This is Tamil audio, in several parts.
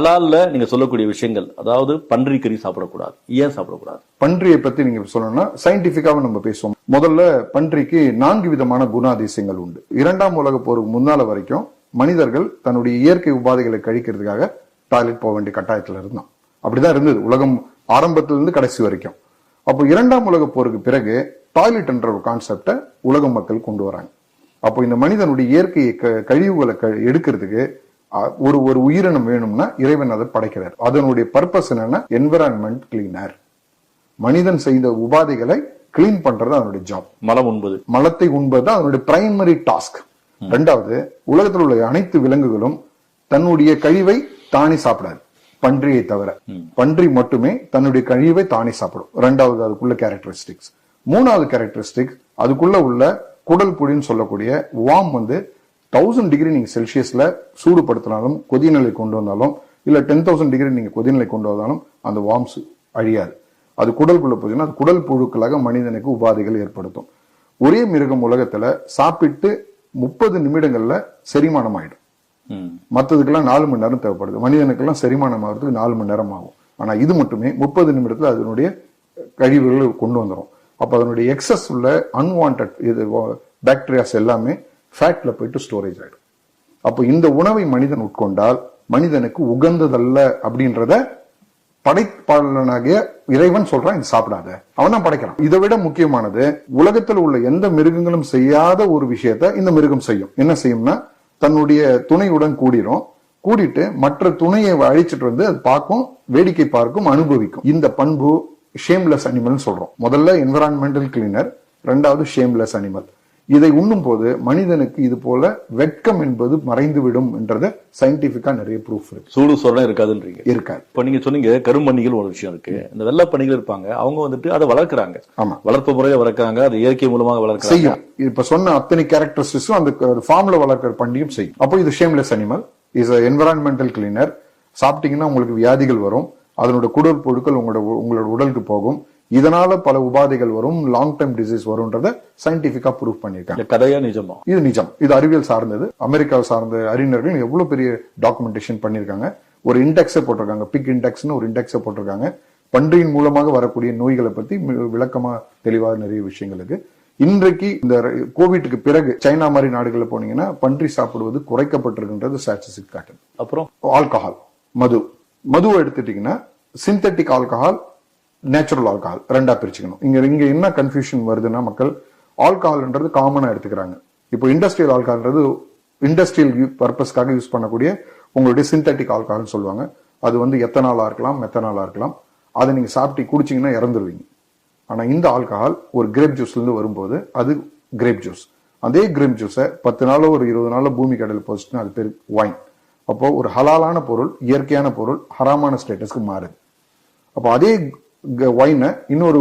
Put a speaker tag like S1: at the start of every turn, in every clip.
S1: ஹலாலில் நீங்க சொல்லக்கூடிய விஷயங்கள் அதாவது பன்றி கறி சாப்பிடக்கூடாது ஏன் சாப்பிடக்கூடாது?
S2: பன்றியை பத்தி நீங்க சொல்லணும்னா சயின்டிபிக்காக நம்ம பேசுவோம். முதல்ல பன்றிக்கு நான்கு விதமான குணாதிசயங்கள் உண்டு. இரண்டாம் உலக போருக்கு முன்னால வரைக்கும் மனிதர்கள் தன்னுடைய இயற்கை உபாதைகளை கழிக்கிறதுக்காக டாய்லெட் போக வேண்டிய கட்டாயத்துல இருந்தான். அப்படிதான் இருந்தது உலகம் ஆரம்பத்துல இருந்து கடைசி வரைக்கும். அப்போ இரண்டாம் உலக போருக்கு பிறகு டாய்லெட் என்ற ஒரு கான்செப்டை உலக மக்கள் கொண்டு வராங்க. அப்போ இந்த மனிதனுடைய இயற்கை க- கழிவுகளை க- எடுக்கிறதுக்கு ஒரு ஒரு உயிரினம் வேணும்னா இறைவன் அதை படைக்கிறார். அதனுடைய பர்பஸ் என்னன்னா என்விரான்மெண்ட் கிளீனர் மனிதன் செய்த உபாதைகளை கிளீன் பண்றது அதனுடைய ஜாப்
S1: மலம் உண்பது.
S2: மலத்தை உண்பது தான் அதனுடைய பிரைமரி டாஸ்க் ரெண்டாவது உலகத்தில் உள்ள அனைத்து விலங்குகளும் தன்னுடைய கழிவை தானே சாப்பிடாது. பன்றியை தவிர. பன்றி மட்டுமே தன்னுடைய கழிவை தானே சாப்பிடும். ரெண்டாவது அதுக்குள்ள கேரக்டரிஸ்டிக்ஸ் மூணாவது கேரக்டரிஸ்டிக்ஸ் அதுக்குள்ள உள்ள குடல் புழின்னு சொல்லக்கூடிய வாம் வந்து தௌசண்ட் டிகிரி நீங்க செல்சியஸ்ல சூடுபடுத்தினாலும் கொதிநிலை கொண்டு வந்தாலும் இல்ல டென் தௌசண்ட் டிகிரி நீங்க கொதிநிலை கொண்டு வந்தாலும் அந்த வார்ம்ஸ் அழியாது. அது குடலுக்குள்ள போச்சுன்னா அது குடல் புழுக்களாக மனிதனுக்கு உபாதைகள் ஏற்படுத்தும். ஒரே மிருகம் உலகத்துல சாப்பிட்டு முப்பது நிமிடங்கள்ல செரிமானம் ஆயிடும்
S1: ம்.
S2: மற்றதுக்கெல்லாம் நாலு மணி நேரம் தேவைப்படுது. மனிதனுக்கெல்லாம் செரிமானம் ஆகிறதுக்கு நாலு மணி நேரம் ஆகும் ஆனா இது மட்டுமே முப்பது நிமிடத்துல அதனுடைய கழிவுகளை கொண்டு வந்துரும். அப்ப அதனுடைய எக்ஸஸ் உள்ள அன்வான்ட் இது பாக்டீரியாஸ் எல்லாமே ஃபேட்டில் போயிட்டு ஸ்டோரேஜ் ஆகிடும் அப்போ இந்த உணவை மனிதன் உட்கொண்டால் மனிதனுக்கு உகந்ததல்ல அப்படின்றத படைப்பாளனாகிய இறைவன் சொல்றான் இது சாப்பிடாத. அவன் தான் படைக்கிறான். இதை விட முக்கியமானது உலகத்தில் உள்ள எந்த மிருகங்களும் செய்யாத ஒரு விஷயத்த இந்த மிருகம் செய்யும். என்ன செய்யும்னா தன்னுடைய துணையுடன் கூடிரும். கூடிட்டு மற்ற துணையை அழிச்சிட்டு வந்து அது பார்க்கும் வேடிக்கை பார்க்கும் அனுபவிக்கும். இந்த பண்பு ஷேம்லெஸ் அனிமல்னு சொல்றோம். முதல்ல என்விரான்மெண்டல் கிளீனர் ரெண்டாவது ஷேம்லெஸ் அனிமல் இதை உண்ணும் போது மனிதனுக்கு இது போல வெட்கம் என்பது மறைந்துவிடும் என்றது சயின்டிபிக்கா நிறைய ப்ரூஃப் இருக்கு.
S1: சூடு சொரணம் இருக்காதுன்றீங்க.
S2: இருக்காது.
S1: இப்ப நீங்க சொன்னீங்க கரும்பணிகள் ஒரு விஷயம் இருக்கு. இந்த வெள்ளை பணிகள் இருப்பாங்க அவங்க வந்துட்டு அதை வளர்க்குறாங்க.
S2: ஆமா.
S1: வளர்ப்பு முறையில வளர்க்குறாங்க அது இயற்கை மூலமாக வளர்க்குறாங்க.
S2: செய்யும். இப்ப சொன்ன அத்தனை கேரக்டரிஸ்டிக்ஸும் அந்த ஃபார்ம்ல வளர்க்கிற பண்டியும் செய்யும். அப்போ இது shameless animal is environmental cleaner சாப்பிட்டீங்கன்னா உங்களுக்கு வியாதிகள் வரும். அதனோட குடல் புழுக்கள் உங்களோட உங்களோட உடலுக்கு போகும். இதனால பல உபாதைகள் வரும் லாங் டர்ம் டிசீஸ் வரும்ன்றத சயின்டிபிக்கா ப்ரூவ் பண்ணியிருக்காங்க.
S1: இந்த கதையா நிஜமா?
S2: இது நிஜம். இது அறிவியல் சார்ந்தது. அமெரிக்காவை சார்ந்த அறிஞர்கள் எவ்வளவு பெரிய டாக்குமெண்டேஷன் பண்ணியிருக்காங்க? ஒரு இண்டெக்ஸை போட்டிருக்காங்க. பிக் இண்டெக்ஸ்னு ஒரு இண்டெக்ஸை போட்டிருக்காங்க. பன்றியின் மூலமாக வரக்கூடிய நோய்களை பத்தி விளக்கமா தெளிவாக நிறைய விஷயங்கள் இருக்கு. இன்றைக்கு இந்த கோவிட்டுக்கு பிறகு சைனா மாதிரி நாடுகளில் போனீங்கன்னா பன்றி சாப்பிடுவது குறைக்கப்பட்டிருக்கின்றது ஸ்டாட்டிஸ்டிக் காட்டுது.
S1: அப்புறம்?
S2: ஆல்கஹால் மது. மதுவை எடுத்துட்டீங்கன்னா சிந்தட்டிக் ஆல்கஹால் நேச்சுரல் ஆல்கஹால் ரெண்டாக பிரிச்சுக்கணும். இங்கே இங்கே என்ன கன்ஃபியூஷன் வருதுன்னா மக்கள் ஆல்கஹால்ன்றது காமனாக எடுத்துக்கிறாங்க. இப்போ இண்டஸ்ட்ரியல் ஆல்கஹால்ன்றது இண்டஸ்ட்ரியல் பர்பஸ்க்காக யூஸ் பண்ணக்கூடிய உங்களுடைய சிந்தட்டிக் ஆல்கஹால்னு சொல்லுவாங்க. அது வந்து எத்தனாலாக இருக்கலாம் மெத்தனாலாக இருக்கலாம். அதை நீங்கள் சாப்பிட்டு குடிச்சிங்கன்னா இறந்துருவீங்க. ஆனால் இந்த ஆல்கஹால் ஒரு கிரேப் ஜூஸ்லேருந்து வரும்போது அது கிரேப் ஜூஸ் அதே கிரேப் ஜூஸை பத்து நாளோ ஒரு இருபது நாளோ பூமி கடல் போச்சுன்னா அது பேர் ஒயின் அப்போது ஒரு ஹலாலான பொருள் இயற்கையான பொருள் ஹராமான ஸ்டேட்டஸ்க்கு மாறுது. அப்போ அதே ஒயினை இன்னொரு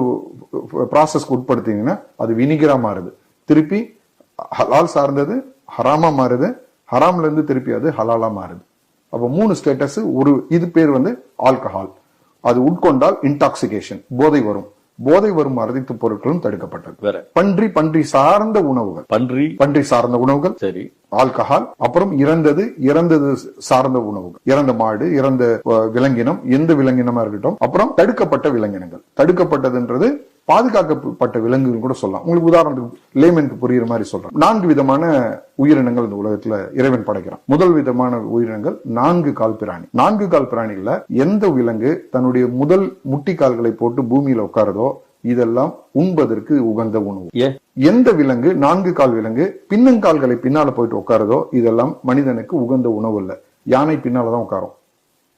S2: ப்ராசஸ்க்கு உட்படுத்திங்கன்னா அது வினிகரா மாறுது. திருப்பி ஹலால் சார்ந்தது ஹராமா மாறுது. ஹராம்ல இருந்து திருப்பி அது ஹலாலா மாறுது. அப்போ மூணு ஸ்டேட்டஸ் ஒரு இது பேர் வந்து ஆல்கஹால் அது உட்கொண்டால் இன்டாக்சிகேஷன் போதை வரும். போதை வரும் அனைத்து பொருட்களும் தடுக்கப்பட்டது.
S1: வேற.
S2: பன்றி பன்றி சார்ந்த உணவுகள்.
S1: பன்றி.
S2: பன்றி சார்ந்த உணவுகள்.
S1: சரி.
S2: ஆல்கஹால். அப்புறம் இறந்தது இறந்தது சார்ந்த உணவுகள். இறந்த மாடு இறந்த விலங்கினம் எந்த விலங்கினமா இருக்கட்டும். அப்புறம் தடுக்கப்பட்ட விலங்கினங்கள். தடுக்கப்பட்டதுன்றது பாதுகாக்கப்பட்ட விலங்குகள் கூட சொல்லலாம். உங்களுக்கு உதாரணத்துக்கு லேமனுக்கு புரியுற மாதிரி சொல்றேன். நான்கு விதமான உயிரினங்கள் இந்த உலகத்துல இறைவன் படைக்கிறான். முதல் விதமான உயிரினங்கள் நான்கு கால் பிராணி. நான்கு கால் பிராணிகள்ல எந்த விலங்கு தன்னுடைய முதல் முட்டி கால்களை போட்டு பூமியில உட்காருதோ இதெல்லாம் உண்பதற்கு உகந்த உணவு. எந்த விலங்கு நான்கு கால் விலங்கு பின்னங்கால்களை பின்னால போயிட்டு உட்காருதோ இதெல்லாம் மனிதனுக்கு உகந்த உணவு இல்ல யானை பின்னாலதான் உட்காரும்.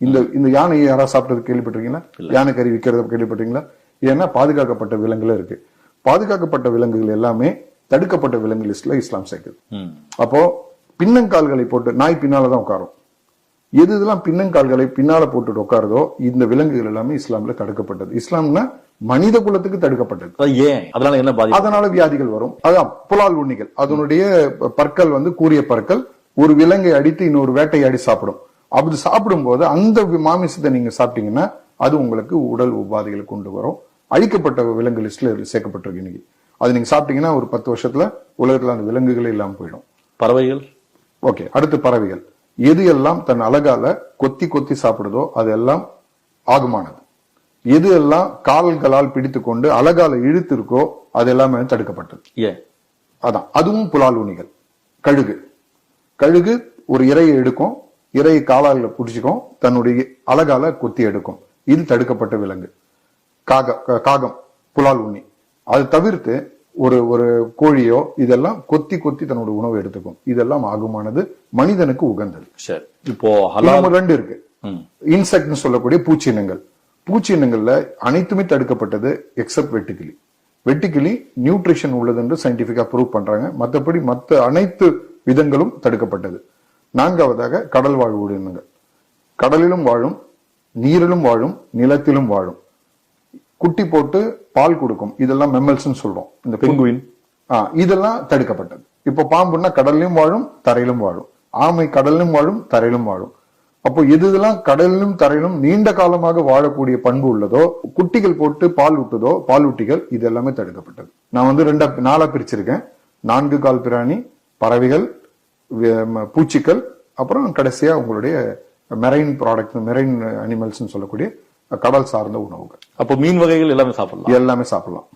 S2: இந்த இந்த யானையை யாராவது சாப்பிட்டது கேள்விப்பட்டிருக்கீங்களா? யானை கறி விற்கிறத கேள்விப்பட்டீங்களா ஏன்னா பாதுகாக்கப்பட்ட விலங்குல இருக்கு. பாதுகாக்கப்பட்ட விலங்குகள் எல்லாமே தடுக்கப்பட்ட விலங்கு லிஸ்ட்ல இஸ்லாம் சேர்க்குது. அப்போ பின்னங்கால்களை போட்டு நாய் பின்னாலதான் உட்காரும். எது இதெல்லாம் பின்னங்கால்களை பின்னால போட்டுட்டு உட்காருதோ இந்த விலங்குகள் எல்லாமே இஸ்லாம்ல தடுக்கப்பட்டது. இஸ்லாம்னா மனித குலத்துக்கு தடுக்கப்பட்டது.
S1: ஏன்? அதனால என்ன
S2: அதனால வியாதிகள் வரும். அதான் புலால் உண்ணிகள். அதனுடைய பற்கள் வந்து கூரிய பற்கள். ஒரு விலங்கை அடித்து இன்னொரு வேட்டையாடி சாப்பிடும். அப்படி சாப்பிடும்போது அந்த வி- மாமிசத்தை நீங்க சாப்பிட்டீங்கன்னா அது உங்களுக்கு உடல் உபாதைகளை கொண்டு வரும். அழிக்கப்பட்ட விலங்கு லிஸ்ட்ல சேர்க்கப்பட்டிருக்கு இன்னைக்கு. அது நீங்க சாப்பிட்டீங்கன்னா ஒரு பத்து வருஷத்துல உலகத்துல அந்த விலங்குகளே இல்லாம போயிடும்.
S1: பறவைகள்?
S2: ஓகே அடுத்து பறவைகள். எது எல்லாம் தன் அழகால கொத்தி கொத்தி சாப்பிடுதோ அதெல்லாம் ஆகுமானது. எது எல்லாம் கால்களால் பிடித்துக்கொண்டு அழகால இழுத்து இருக்கோ அது எல்லாமே தடுக்கப்பட்டது.
S1: ஏன்
S2: அதான். அதுவும் புலால் உணிகள் கழுகு. கழுகு ஒரு இரையை எடுக்கும். இரையை காலால பிடிச்சிக்கும். தன்னுடைய அழகால கொத்தி எடுக்கும். இது தடுக்கப்பட்ட விலங்கு. காக காகம் புலால் உண்ணி. அது தவிர்த்து ஒரு ஒரு கோழியோ இதெல்லாம் கொத்தி கொத்தி தன்னோட உணவு எடுத்துக்கும். இதெல்லாம் ஆகுமானது மனிதனுக்கு உகந்தது.
S1: சரி. இப்போ
S2: ரெண்டு இருக்கு. இன்செக்ட்னு சொல்லக்கூடிய பூச்சினங்கள் பூச்சினங்கள்ல அனைத்துமே தடுக்கப்பட்டது எக்ஸப்ட் வெட்டுக்கிளி. வெட்டுக்கிளி நியூட்ரிஷன் உள்ளது என்று சயின்டிபிக்கா ப்ரூவ் பண்றாங்க. மற்றபடி மற்ற அனைத்து விதங்களும் தடுக்கப்பட்டது. நான்காவதாக கடல் வாழ் உயிரினங்கள் கடலிலும் வாழும் நீரிலும் வாழும் நிலத்திலும் வாழும். குட்டி போட்டு பால் கொடுக்கும். இதெல்லாம் மெம்மல்ஸ்னு சொல்றோம். இந்த
S1: பெங்குயின்
S2: ஆ, இதெல்லாம் தடுக்கப்பட்டது. இப்போ பாம்புன்னா கடல்லையும் வாழும் தரையிலும் வாழும். ஆமை கடலிலும் வாழும் தரையிலும் வாழும். அப்போ எது இதெல்லாம் கடலிலும் தரையிலும் நீண்ட காலமாக வாழக்கூடிய பண்பு உள்ளதோ குட்டிகள் போட்டு பால் ஊட்டுதோ பாலூட்டிகள் இது எல்லாமே தடுக்கப்பட்டது. நான் வந்து ரெண்டா நாலா பிரிச்சிருக்கேன். நான்கு கால் பிராணி பறவைகள் பூச்சிகள் அப்புறம் கடைசியா உங்களுடைய மெரைன் ப்ராடக்ட் மெரைன் அனிமல்ஸ்னு சொல்லக்கூடிய கடல் சார்ந்த உணவுகள்.
S1: அப்போ மீன் வகைகள் எல்லாமே சாப்பிடலாம்.
S2: எல்லாமே சாப்பிடலாம்.